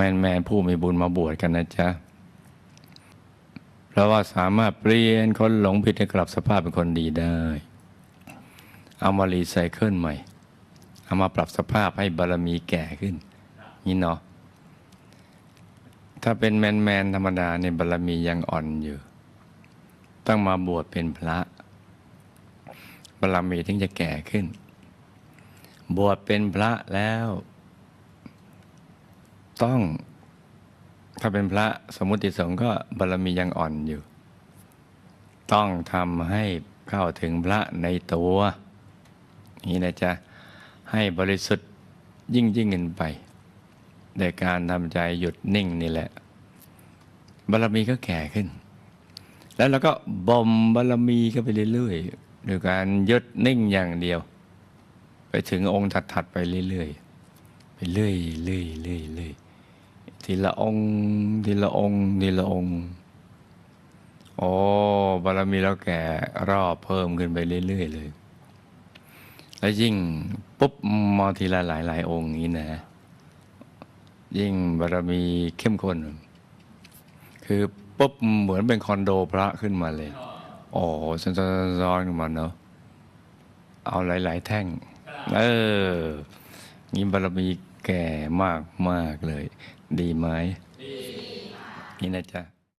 แมนแมนๆผู้มีบุญมาบวชกันนะจ๊ะ เพราะว่าสามารถเปลี่ยนคนหลงผิดให้กลับสภาพเป็นคนดีได้ เอามารีไซเคิลใหม่ เอามาปรับสภาพให้บารมีแก่ขึ้น นี่เนาะ ถ้าเป็นแมนแมนๆธรรมดาเนี่ยบารมียังอ่อนอยู่ ต้องมาบวชเป็นพระ บารมีถึงจะแก่ขึ้น บวชเป็นพระแล้ว ต้อง ถ้าเป็นพระสมุติสงฆ์ก็บารมียังอ่อนอยู่ ต้องทำให้เข้าถึงพระในตัวนี่นะจ๊ะให้บริสุทธิ์ยิ่งยิ่งขึ้นไปโดยการทำใจหยุดนิ่งนี่แหละบารมีก็แก่ขึ้น แล้วเราก็บ่มบารมีก็ไปเรื่อยๆโดยการหยุดนิ่งอย่างเดียว ไปถึงองค์ถัดๆไปเรื่อยๆไปเรื่อยๆเรื่อยๆ ทีละองค์ทีละองค์ทีละองค์โอ้บารมีเราแก่รอบเพิ่มขึ้นไปเรื่อย ๆ เลย แล้วยิ่งปุ๊บมาทีละหลาย ๆ องค์อย่างนี้นะ ยิ่งบารมีเข้มข้น คือปุ๊บเหมือนเป็นคอนโดพระขึ้นมาเลย โอ้ซ้อนๆๆขึ้นมาเนาะเอาหลาย ๆ แท่ง เออนี่บารมี แก่มากมากเลย ดีไหมดีนี่นะจ๊ะ